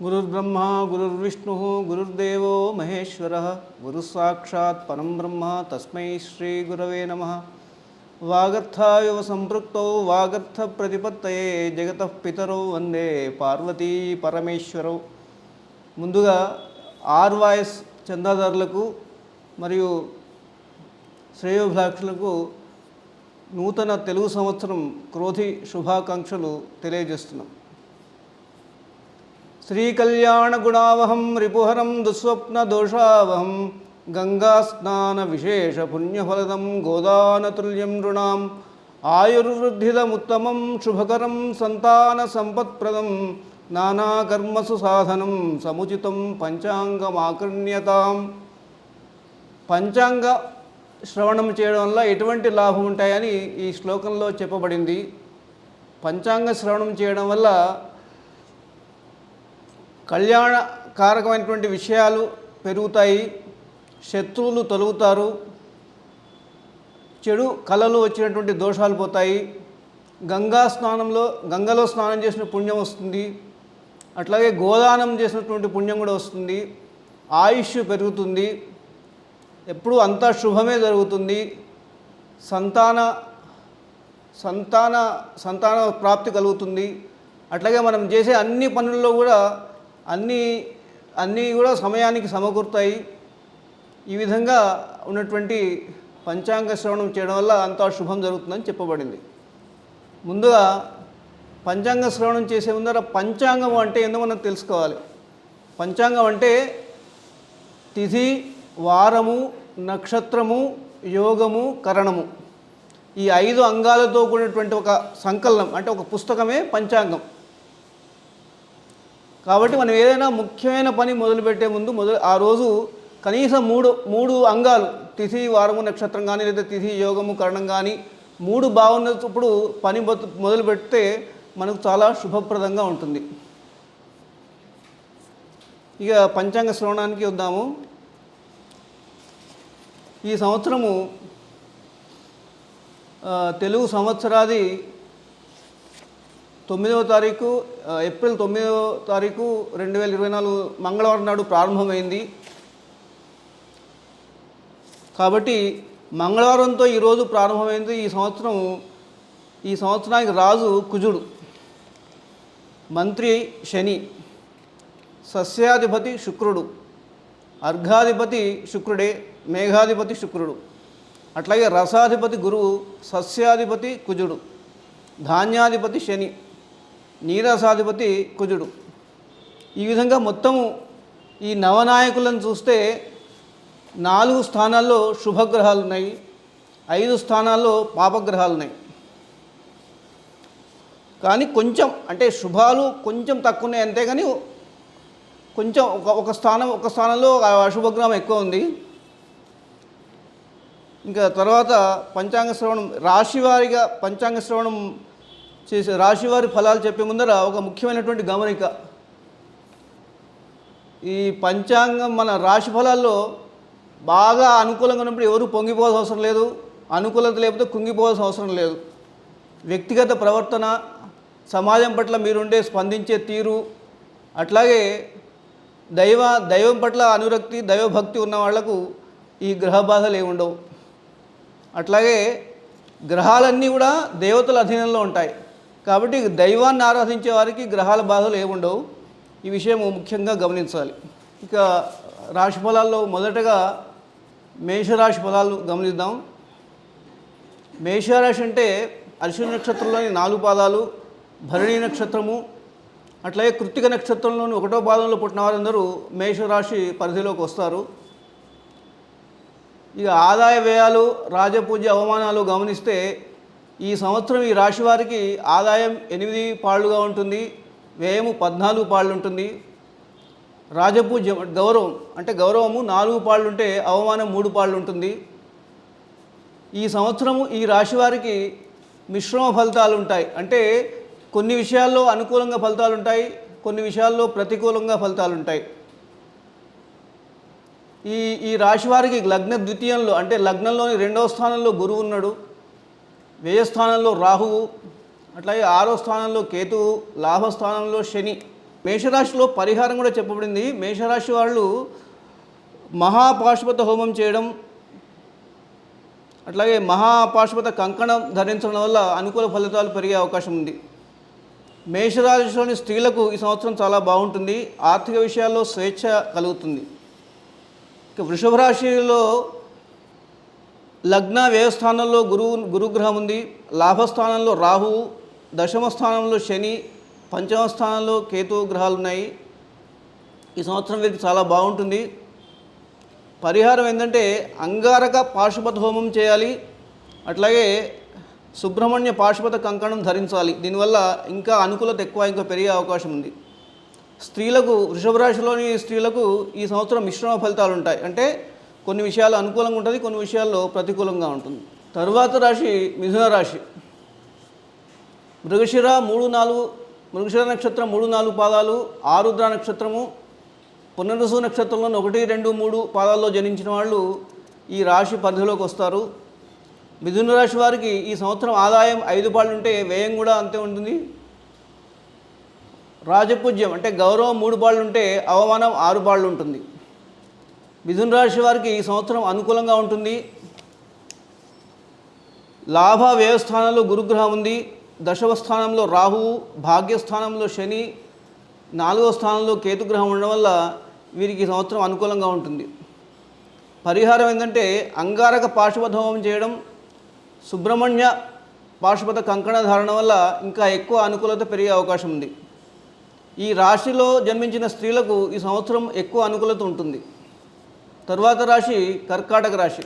గురుర్బ్రహ్మ గురుర్విష్ణు గురుర్దేవో మహేశ్వర గురుసాక్షాత్ పరం బ్రహ్మ తస్మై శ్రీ గురవే నమ వాగర్థాయువ సంపృక్తౌ వాగర్థ ప్రతిపత్తయే జగత పితరౌ వందే పార్వతీ పరమేశ్వరౌ ముందుగా ఆర్ వాయిస్ చందాదారులకు మరియు శ్రేయోభిలాక్షులకు నూతన తెలుగు సంవత్సరం క్రోధి శుభాకాంక్షలు తెలియజేస్తున్నాం. శ్రీకళ్యాణగుణావహం రిపుహరం దుస్వప్న దోషావహం గంగా స్నాన విశేష పుణ్యఫలదం గోదానతుల్యం నృణాం ఆయుర్వృద్ధిదముత్తమం శుభకరం సంతాన సంపత్ప్రదం నానాకర్మసు సాధనం సముచితం పంచాంగమాకర్ణ్యతాం పంచాంగ శ్రవణం చేయడం వల్ల ఎటువంటి లాభం ఉంటాయని ఈ శ్లోకంలో చెప్పబడింది. పంచాంగ శ్రవణం చేయడం వల్ల కళ్యాణకారకమైనటువంటి విషయాలు పెరుగుతాయి శత్రువులు తొలుగుతారు చెడు కళలు వచ్చినటువంటి దోషాలు పోతాయి. గంగా స్నానంలో గంగలో స్నానం చేసిన పుణ్యం వస్తుంది. అట్లాగే గోదానం చేసినటువంటి పుణ్యం కూడా వస్తుంది. ఆయుష్ పెరుగుతుంది. ఎప్పుడూ అంతా శుభమే జరుగుతుంది. సంతాన సంతాన సంతాన ప్రాప్తి కలుగుతుంది. అట్లాగే మనం చేసే అన్ని పనుల్లో కూడా అన్నీ అన్నీ కూడా సమయానికి సమకూరుతాయి. ఈ విధంగా ఉన్నటువంటి పంచాంగ శ్రవణం చేయడం వల్ల అంతా శుభం జరుగుతుందని చెప్పబడింది. ముందుగా పంచాంగ శ్రవణం చేసే ముందర పంచాంగం అంటే ఏందో మనం తెలుసుకోవాలి. పంచాంగం అంటే తిథి వారము నక్షత్రము యోగము కరణము. ఈ ఐదు అంగాలతో కూడినటువంటి ఒక సంకలనం అంటే ఒక పుస్తకమే పంచాంగం. కాబట్టి మనం ఏదైనా ముఖ్యమైన పని మొదలుపెట్టే ముందు మొదలు ఆ రోజు కనీసం మూడు మూడు అంగాలు తిథి వారము నక్షత్రం కానీ లేదా తిథి యోగము కరణం కానీ మూడు బాగున్నప్పుడు పని మొదలు పెడితే మనకు చాలా శుభప్రదంగా ఉంటుంది. ఇక పంచాంగ శ్రవణానికి వద్దాము. ఈ సంవత్సరము తెలుగు సంవత్సరాది తొమ్మిదవ తారీఖు ఏప్రిల్ తొమ్మిదవ తారీఖు రెండు వేల ఇరవై నాలుగు మంగళవారం నాడు ప్రారంభమైంది. కాబట్టి మంగళవారంతో ఈరోజు ప్రారంభమైంది. ఈ సంవత్సరం ఈ సంవత్సరానికి రాజు కుజుడు మంత్రి శని సస్యాధిపతి శుక్రుడు అర్ఘాధిపతి శుక్రుడే మేఘాధిపతి శుక్రుడు అట్లాగే రసాధిపతి గురువు సస్యాధిపతి కుజుడు ధాన్యాధిపతి శని నీరసాధిపతి కుజుడు. ఈ విధంగా మొత్తము ఈ నవనాయకులను చూస్తే నాలుగు స్థానాల్లో శుభగ్రహాలు ఉన్నాయి ఐదు స్థానాల్లో పాపగ్రహాలు ఉన్నాయి కానీ కొంచెం అంటే శుభాలు కొంచెం తక్కువ ఉన్నాయి అంతే కానీ కొంచెం ఒక ఒక స్థానం ఒక స్థానంలో అశుభగ్రహం ఎక్కువ ఉంది. ఇంకా తర్వాత పంచాంగ శ్రవణం రాశివారిగా పంచాంగ శ్రవణం చేసే రాశివారి ఫలాలు చెప్పే ముందర ఒక ముఖ్యమైనటువంటి గమనిక. ఈ పంచాంగం మన రాశి ఫలాల్లో బాగా అనుకూలంగా ఉన్నప్పుడు ఎవరు పొంగిపోవాల్సిన అవసరం లేదు. అనుకూలత లేకపోతే కుంగిపోవాల్సిన అవసరం లేదు. వ్యక్తిగత ప్రవర్తన సమాజం పట్ల మీరుండే స్పందించే తీరు అట్లాగే దైవ దైవం పట్ల అనురక్తి దైవభక్తి ఉన్న వాళ్ళకు ఈ గ్రహ బాధలు ఏమి ఉండవు. అట్లాగే గ్రహాలన్నీ కూడా దేవతల అధీనంలో ఉంటాయి. కాబట్టి దైవాన్ని ఆరాధించే వారికి గ్రహాల బాధలు ఏముండవు. ఈ విషయం ముఖ్యంగా గమనించాలి. ఇక రాశి ఫలాల్లో మొదటగా మేషరాశి ఫలాలు గమనిద్దాం. మేషరాశి అంటే అశ్విని నక్షత్రంలోని నాలుగు పాదాలు భరణి నక్షత్రము అట్లాగే కృత్తిక నక్షత్రంలోని ఒకటో పాదంలో పుట్టిన వారందరూ మేషరాశి పరిధిలోకి వస్తారు. ఇక ఆదాయ వ్యయాలు రాజపూజ అవమానాలు గమనిస్తే ఈ సంవత్సరం ఈ రాశి వారికి ఆదాయం ఎనిమిది పాళ్ళుగా ఉంటుంది వ్యయము పద్నాలుగు పాళ్ళు ఉంటుంది రాజపూజ్యం గౌరవం అంటే గౌరవము నాలుగు పాళ్ళు ఉంటే అవమానం మూడు పాళ్ళు ఉంటుంది ఈ సంవత్సరము ఈ రాశి వారికి మిశ్రమ ఫలితాలు ఉంటాయి అంటే కొన్ని విషయాల్లో అనుకూలంగా ఫలితాలు ఉంటాయి కొన్ని విషయాల్లో ప్రతికూలంగా ఫలితాలు ఉంటాయి ఈ ఈ రాశి వారికి లగ్న ద్వితీయంలో అంటే లగ్నంలోని రెండవ స్థానంలో గురువు ఉన్నాడు. వ్యయస్థానంలో రాహువు అట్లాగే ఆరో స్థానంలో కేతువు లాభస్థానంలో శని. మేషరాశిలో పరిహారం కూడా చెప్పబడింది. మేషరాశి వాళ్ళు మహాపాశుపత హోమం చేయడం అట్లాగే మహాపాశుపత కంకణం ధరించడం వల్ల అనుకూల ఫలితాలు పెరిగే అవకాశం ఉంది. మేషరాశిలోని స్త్రీలకు ఈ సంవత్సరం చాలా బాగుంటుంది. ఆర్థిక విషయాల్లో స్వేచ్ఛ కలుగుతుంది. ఇక వృషభ రాశిలో లగ్న వ్యయస్థానంలో గురువు గురుగ్రహం ఉంది. లాభస్థానంలో రాహువు దశమ స్థానంలో శని పంచమ స్థానంలో కేతు గ్రహాలు ఉన్నాయి. ఈ సంవత్సరం వీరికి చాలా బాగుంటుంది. పరిహారం ఏంటంటే అంగారక పాశుపత హోమం చేయాలి. అట్లాగే సుబ్రహ్మణ్య పాశుపత కంకణం ధరించాలి. దీనివల్ల ఇంకా అనుకూలత ఎక్కువ ఇంకా పెరిగే అవకాశం ఉంది. స్త్రీలకు వృషభ రాశిలోని స్త్రీలకు ఈ సంవత్సరం మిశ్రమ ఫలితాలు ఉంటాయి. అంటే కొన్ని విషయాలు అనుకూలంగా ఉంటుంది కొన్ని విషయాల్లో ప్రతికూలంగా ఉంటుంది. తరువాత రాశి మిథున రాశి. మృగశిర మూడు నాలుగు మృగశిర నక్షత్రం మూడు నాలుగు పాదాలు ఆరుద్ర నక్షత్రము పునరుసు నక్షత్రంలో ఒకటి రెండు మూడు పాదాల్లో జనించిన వాళ్ళు ఈ రాశి పరిధిలోకి వస్తారు. మిథున రాశి వారికి ఈ సంవత్సరం ఆదాయం ఐదు పాళ్ళు ఉంటే వ్యయం కూడా అంతే ఉంటుంది. రాజపూజ్యం అంటే గౌరవం మూడు పాళ్ళు ఉంటే అవమానం ఆరు పాళ్ళు ఉంటుంది. మిథున రాశి వారికి ఈ సంవత్సరం అనుకూలంగా ఉంటుంది. లాభ వ్యయస్థానంలో గురుగ్రహం ఉంది. దశవ స్థానంలో రాహువు భాగ్యస్థానంలో శని నాలుగవ స్థానంలో కేతుగ్రహం ఉండడం వల్ల వీరికి ఈ సంవత్సరం అనుకూలంగా ఉంటుంది. పరిహారం ఏంటంటే అంగారక పాశుపత హోమం చేయడం సుబ్రహ్మణ్య పాశుపత కంకణ ధారణ వల్ల ఇంకా ఎక్కువ అనుకూలత పెరిగే అవకాశం ఉంది. ఈ రాశిలో జన్మించిన స్త్రీలకు ఈ సంవత్సరం ఎక్కువ అనుకూలత ఉంటుంది. తరువాత రాశి కర్కాటక రాశి.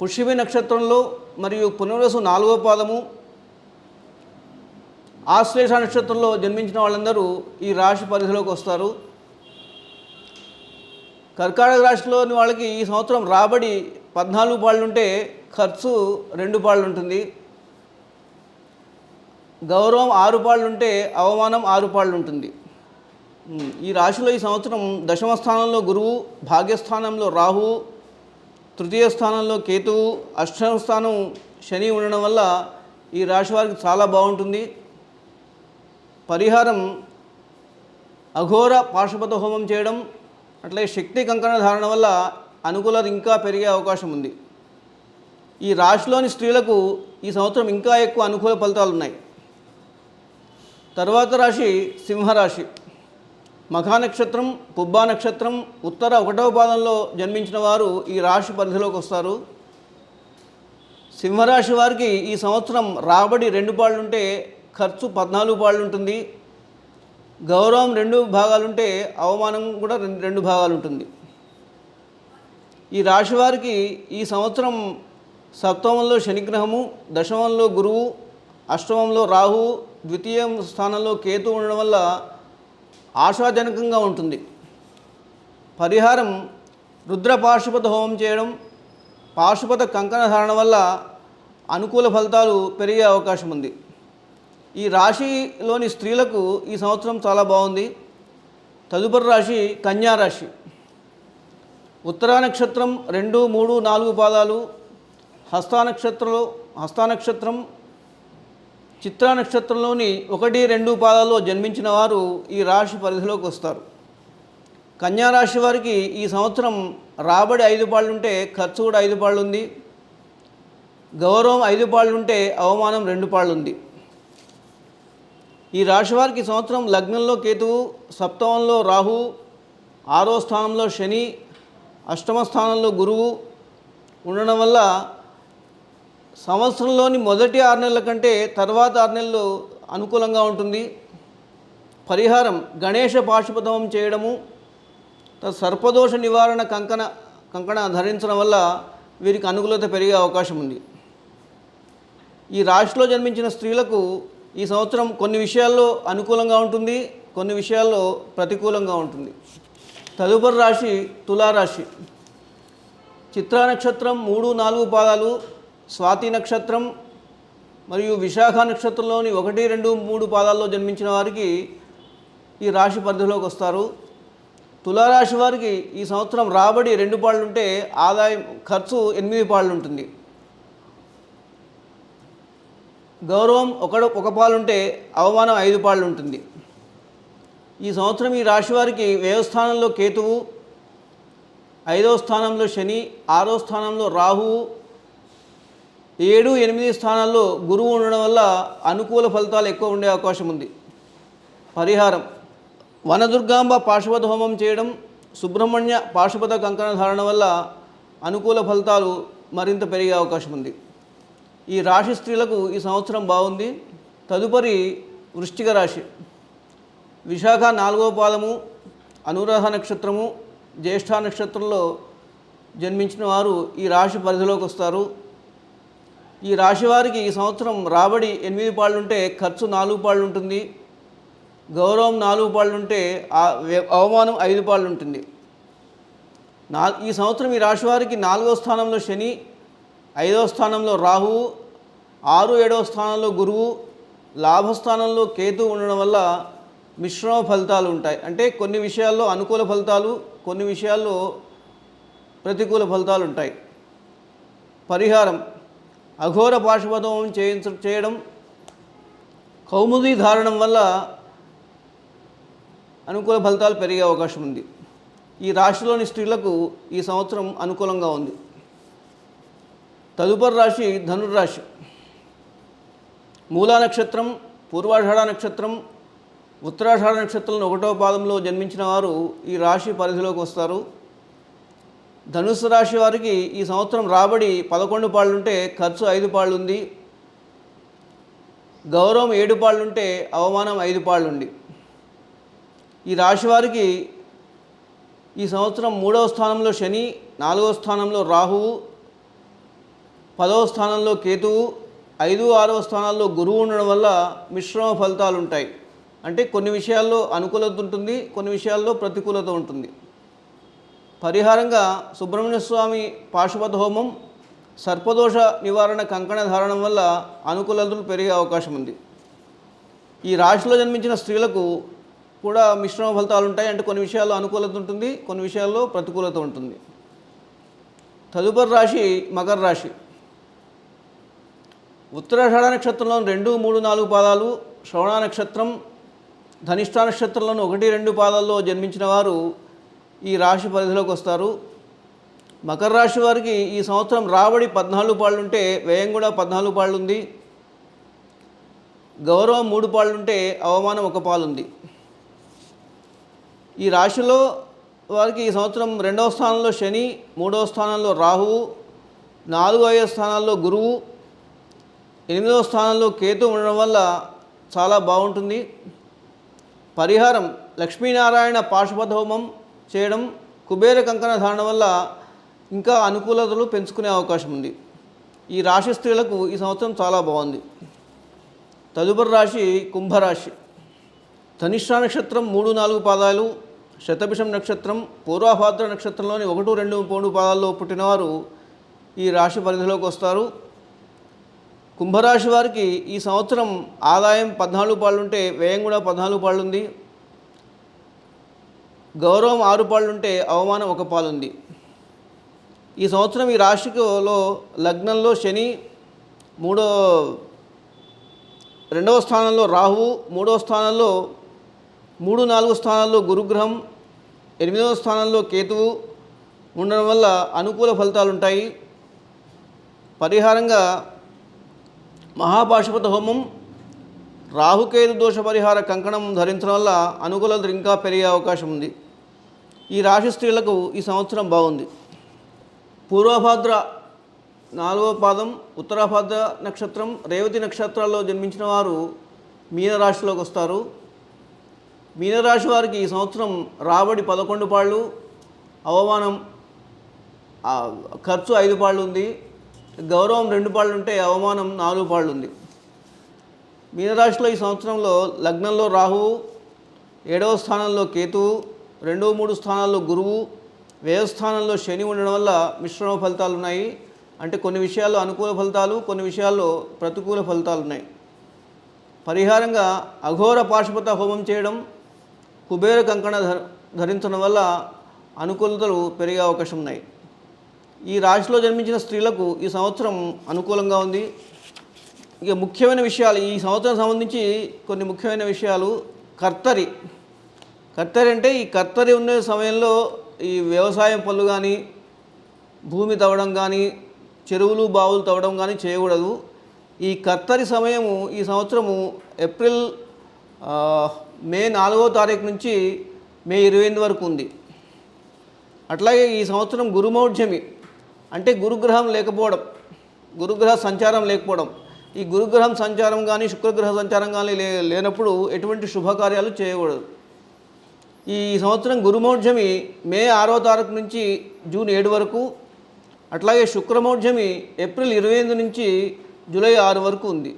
పుష్యమి నక్షత్రంలో మరియు పునర్వసు నాలుగో పాదము ఆశ్లేష నక్షత్రంలో జన్మించిన వాళ్ళందరూ ఈ రాశి పరిధిలోకి వస్తారు. కర్కాటక రాశిలోని వాళ్ళకి ఈ సంవత్సరం రాబడి పద్నాలుగు పాళ్ళు ఉంటే ఖర్చు రెండు ఉంటుంది గౌరవం ఆరు పాళ్ళు ఉంటే అవమానం ఆరు పాళ్ళు ఉంటుంది ఈ రాశిలో ఈ సంవత్సరం దశమ స్థానంలో గురువు భాగ్యస్థానంలో రాహు తృతీయ స్థానంలో కేతువు అష్టమ స్థానం శని ఉండడం వల్ల ఈ రాశి వారికి చాలా బాగుంటుంది. పరిహారం అఘోర పాశుపత హోమం చేయడం అట్లే శక్తి కంకణ ధారణ వల్ల అనుకూలత ఇంకా పెరిగే అవకాశం ఉంది. ఈ రాశిలోని స్త్రీలకు ఈ సంవత్సరం ఇంకా ఎక్కువ అనుకూల ఫలితాలు ఉన్నాయి. తర్వాత రాశి సింహరాశి. మఖా నక్షత్రం పుబ్బా నక్షత్రం ఉత్తర ఒకటవ పాదంలో జన్మించిన వారు ఈ రాశి పరిధిలోకి వస్తారు. సింహరాశి వారికి ఈ సంవత్సరం రాబడి రెండు పాళ్ళుంటే ఖర్చు పద్నాలుగు పాళ్ళు ఉంటుంది గౌరవం రెండు భాగాలుంటే అవమానం కూడా రెండు రెండు భాగాలు ఉంటుంది ఈ రాశి వారికి ఈ సంవత్సరం సప్తమంలో శనిగ్రహము దశమంలో గురువు అష్టమంలో రాహు ద్వితీయ స్థానంలో కేతు ఉండడం వల్ల ఆశాజనకంగా ఉంటుంది. పరిహారం రుద్ర పాశుపత హోమం చేయడం పాశుపత కంకణ ధారణ వల్ల అనుకూల ఫలితాలు పెరిగే అవకాశం ఉంది. ఈ రాశిలోని స్త్రీలకు ఈ సంవత్సరం చాలా బాగుంది. తదుపరి రాశి కన్యా రాశి. ఉత్తరా నక్షత్రం రెండు మూడు నాలుగు పాదాలు హస్తా హస్తానక్షత్రం హస్తా నక్షత్రం చిత్రా నక్షత్రంలోని ఒకటి రెండు పాదాల్లో జన్మించిన వారు ఈ రాశి పరిధిలోకి వస్తారు. కన్యా రాశి వారికి ఈ సంవత్సరం రాబడి ఐదు పాళ్ళుంటే ఖర్చు కూడా ఐదు పాళ్ళుంది. గౌరవం ఐదు పాళ్ళుంటే అవమానం రెండు పాళ్ళుంది. ఈ రాశి వారికి సంవత్సరం లగ్నంలో కేతువు సప్తమంలో రాహు ఆరో స్థానంలో శని అష్టమ స్థానంలో గురువు ఉండడం వల్ల సంవత్సరంలోని మొదటి ఆరు నెలల కంటే తర్వాత ఆరు నెలలు అనుకూలంగా ఉంటుంది. పరిహారం గణేష పాశుపతమం చేయడము సర్పదోష నివారణ కంకణ కంకణ ధరించడం వల్ల వీరికి అనుకూలత పెరిగే అవకాశం ఉంది. ఈ రాశిలో జన్మించిన స్త్రీలకు ఈ సంవత్సరం కొన్ని విషయాల్లో అనుకూలంగా ఉంటుంది కొన్ని విషయాల్లో ప్రతికూలంగా ఉంటుంది. తదుపరి రాశి తులారాశి. చిత్రా నక్షత్రం మూడు నాలుగు పాదాలు స్వాతి నక్షత్రం మరియు విశాఖ నక్షత్రంలోని ఒకటి రెండు మూడు పాదాల్లో జన్మించిన వారికి ఈ రాశి పరిధిలోకి వస్తారు. తులారాశి వారికి ఈ సంవత్సరం రాబడి రెండు పాళ్ళు ఉంటే ఆదాయం ఖర్చు ఎనిమిది పాళ్ళు ఉంటుంది గౌరవం ఒక ఒక పాలుంటే అవమానం ఐదు పాళ్ళు ఉంటుంది ఈ సంవత్సరం ఈ రాశి వారికి వ్యయస్థానంలో కేతువు ఐదవ స్థానంలో శని ఆరో స్థానంలో రాహువు ఏడు ఎనిమిది స్థానాల్లో గురువు ఉండడం వల్ల అనుకూల ఫలితాలు ఎక్కువ ఉండే అవకాశం ఉంది. పరిహారం. వనదుర్గాంబ పాశుపత హోమం చేయడం సుబ్రహ్మణ్య పాశుపత కంకణ ధారణ వల్ల అనుకూల ఫలితాలు మరింత పెరిగే అవకాశం ఉంది. ఈ రాశి స్త్రీలకు ఈ సంవత్సరం బాగుంది. తదుపరి వృష్టిక రాశి. విశాఖ నాలుగవ పాదము అనురాధ నక్షత్రము జ్యేష్ఠ నక్షత్రంలో జన్మించిన వారు ఈ రాశి పరిధిలోకి వస్తారు. ఈ రాశివారికి ఈ సంవత్సరం రాబడి ఎనిమిది పాళ్ళు ఉంటే ఖర్చు నాలుగు పాళ్ళు ఉంటుంది గౌరవం నాలుగు పాళ్ళు ఉంటే ఆ వ్య- అవమానం ఐదు పాళ్ళు ఉంటుంది నా ఈ సంవత్సరం ఈ రాశివారికి నాలుగో స్థానంలో శని ఐదవ స్థానంలో రాహువు ఆరు ఏడవ స్థానంలో గురువు లాభస్థానంలో కేతు ఉండడం వల్ల మిశ్రమ ఫలితాలు ఉంటాయి. అంటే కొన్ని విషయాల్లో అనుకూల ఫలితాలు కొన్ని విషయాల్లో ప్రతికూల ఫలితాలు ఉంటాయి. పరిహారం అఘోర పాశుపతం చేయించ చేయడం కౌముది ధారణం వల్ల అనుకూల ఫలితాలు పెరిగే అవకాశం ఉంది. ఈ రాశిలోని స్త్రీలకు ఈ సంవత్సరం అనుకూలంగా ఉంది. తదుపరి రాశి ధనుర్రాశి మూలా నక్షత్రం పూర్వాషాఢ నక్షత్రం ఉత్తరాషాఢ నక్షత్రంలో ఒకటో పాదంలో జన్మించిన వారు ఈ రాశి పరిధిలోకి వస్తారు. ధనుసు రాశి వారికి ఈ సంవత్సరం రాబడి పదకొండు పాళ్ళు ఉంటే ఖర్చు ఐదు పాళ్ళు ఉంది గౌరవం ఏడు పాళ్ళు ఉంటే అవమానం ఐదు పాళ్ళు ఉంది ఈ రాశి వారికి ఈ సంవత్సరం మూడవ స్థానంలో శని నాలుగవ స్థానంలో రాహువు పదవ స్థానంలో కేతువు ఐదు ఆరవ స్థానాల్లో గురువు ఉండడం వల్ల మిశ్రమ ఫలితాలు ఉంటాయి అంటే కొన్ని విషయాల్లో అనుకూలత ఉంటుంది కొన్ని విషయాల్లో ప్రతికూలత ఉంటుంది. పరిహారంగా సుబ్రహ్మణ్య స్వామి పాశుపత హోమం సర్పదోష నివారణ కంకణ ధారణం వల్ల అనుకూలతలు పెరిగే అవకాశం ఉంది. ఈ రాశిలో జన్మించిన స్త్రీలకు కూడా మిశ్రమ ఫలితాలు ఉంటాయి అంటే కొన్ని విషయాల్లో అనుకూలత ఉంటుంది కొన్ని విషయాల్లో ప్రతికూలత ఉంటుంది. తదుపరి రాశి మకర రాశి. ఉత్తరాషాఢ నక్షత్రంలో రెండు మూడు నాలుగు పాదాలు శ్రవణ నక్షత్రం ధనిష్ఠా నక్షత్రంలోని ఒకటి రెండు పాదాల్లో జన్మించిన వారు ఈ రాశి పరిధిలోకి వస్తారు. మకర రాశి వారికి ఈ సంవత్సరం రాబడి పద్నాలుగు పాళ్ళు ఉంటే వ్యయం కూడా పద్నాలుగు పాళ్ళు ఉంది గౌరవం మూడు పాళ్ళు ఉంటే అవమానం ఒక పాలు ఉంది ఈ రాశిలో వారికి ఈ సంవత్సరం రెండవ స్థానంలో శని మూడవ స్థానంలో రాహువు నాలుగు ఐదో స్థానాల్లో గురువు ఎనిమిదవ స్థానంలో కేతు ఉండడం వల్ల చాలా బాగుంటుంది. పరిహారం లక్ష్మీనారాయణ పాశుపథ హోమం చేయడం కుబేర కంకణ ధారణ వల్ల ఇంకా అనుకూలతలు పెంచుకునే అవకాశం ఉంది. ఈ రాశి స్త్రీలకు ఈ సంవత్సరం చాలా బాగుంది. తదుపరి రాశి కుంభరాశి. ధనిష్ట నక్షత్రం మూడు నాలుగు పాదాలు శతభిషం నక్షత్రం పూర్వభాద్ర నక్షత్రంలోని ఒకటి రెండు మూడు పాదాల్లో పుట్టినవారు ఈ రాశి పరిధిలోకి వస్తారు. కుంభరాశి వారికి ఈ సంవత్సరం ఆదాయం పద్నాలుగు పాళ్ళు ఉంటే వ్యయం కూడా పద్నాలుగు పాళ్ళు ఉంది. గౌరవం ఆరు పాళ్ళు ఉంటే అవమానం ఒక పాలు ఉంది ఈ సంవత్సరం ఈ రాశిలో లగ్నంలో శని మూడో రెండవ స్థానంలో రాహువు మూడవ స్థానంలో మూడు నాలుగు స్థానాల్లో గురుగ్రహం ఎనిమిదవ స్థానంలో కేతువు ఉండడం వల్ల అనుకూల ఫలితాలు ఉంటాయి పరిహారంగా మహాపాశుపత హోమం రాహుకేతు దోష పరిహార కంకణం ధరించడం వల్ల అనుకూలత ఇంకా పెరిగే అవకాశం ఉంది. ఈ రాశి స్త్రీలకు ఈ సంవత్సరం బాగుంది. పూర్వభాద్ర నాలుగవ పాదం ఉత్తరాభాద్ర నక్షత్రం రేవతి నక్షత్రాల్లో జన్మించిన వారు మీనరాశిలోకి వస్తారు. మీనరాశి వారికి ఈ సంవత్సరం రాబడి పదకొండు పాళ్ళు అవమానం ఖర్చు ఐదు పాళ్ళు ఉంది. గౌరవం రెండు పాళ్ళు ఉంటే అవమానం నాలుగు పాళ్ళు ఉంది. మీనరాశిలో ఈ సంవత్సరంలో లగ్నంలో రాహువు ఏడవ స్థానంలో కేతువు రెండు మూడు స్థానాల్లో గురువు వ్యయస్థానంలో శని ఉండడం వల్ల మిశ్రమ ఫలితాలు ఉన్నాయి. అంటే కొన్ని విషయాల్లో అనుకూల ఫలితాలు కొన్ని విషయాల్లో ప్రతికూల ఫలితాలు ఉన్నాయి. పరిహారంగా అఘోర పాశుపత హోమం చేయడం కుబేర కంకణ ధర ధరించడం వల్ల అనుకూలతలు పెరిగే అవకాశం ఉన్నాయి. ఈ రాశిలో జన్మించిన స్త్రీలకు ఈ సంవత్సరం అనుకూలంగా ఉంది. ఇక ముఖ్యమైన విషయాలు ఈ సంవత్సరం సంబంధించి కొన్ని ముఖ్యమైన విషయాలు. కర్తరి. కర్తరి అంటే ఈ కర్తరి ఉన్న సమయంలో ఈ వ్యవసాయం పనులు కానీ భూమి తవ్వడం కానీ చెరువులు బావులు తవ్వడం కానీ చేయకూడదు. ఈ కత్తరి సమయము ఈ సంవత్సరము ఏప్రిల్ మే నాలుగో తారీఖు నుంచి మే ఇరవై ఎనిమిది వరకు ఉంది. అట్లాగే ఈ సంవత్సరం గురుమౌఢ్యమి అంటే గురుగ్రహం లేకపోవడం గురుగ్రహ సంచారం లేకపోవడం. ఈ గురుగ్రహం సంచారం కానీ శుక్రగ్రహ సంచారం కానీ లే లేనప్పుడు ఎటువంటి శుభకార్యాలు చేయకూడదు. ఈ సంవత్సరం గురుమౌఢ్యమి మే ఆరో తారీఖు నుంచి జూన్ ఏడు వరకు అట్లాగే శుక్రమౌఢ్యమి ఏప్రిల్ ఇరవై ఎనిమిది నుంచి జూలై ఆరు వరకు ఉంది.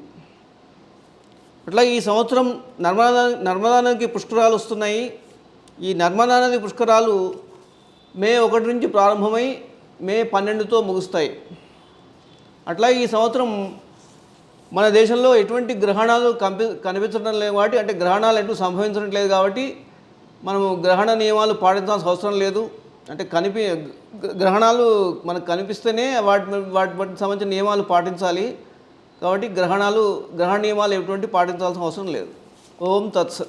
అట్లాగే ఈ సంవత్సరం నర్మదా నర్మదా నదికి పుష్కరాలు వస్తున్నాయి. ఈ నర్మదా నది పుష్కరాలు మే ఒకటి నుంచి ప్రారంభమై మే పన్నెండుతో ముగుస్తాయి. అట్లాగే ఈ సంవత్సరం మన దేశంలో ఎటువంటి గ్రహణాలు కంపి కనిపించడం లేదు కాబట్టి అంటే గ్రహణాలు ఎటు సంభవించడం లేదు కాబట్టి మనము గ్రహణ నియమాలు పాటించాల్సిన అవసరం లేదు. అంటే కనిపి గ్ర- గ్రహణాలు మనకు కనిపిస్తేనే వాటి వాటి వాటికి సంబంధించిన నియమాలు పాటించాలి. కాబట్టి గ్రహణాలు గ్రహణ నియమాలు ఎటువంటి పాటించాల్సిన అవసరం లేదు. ఓం తత్సత్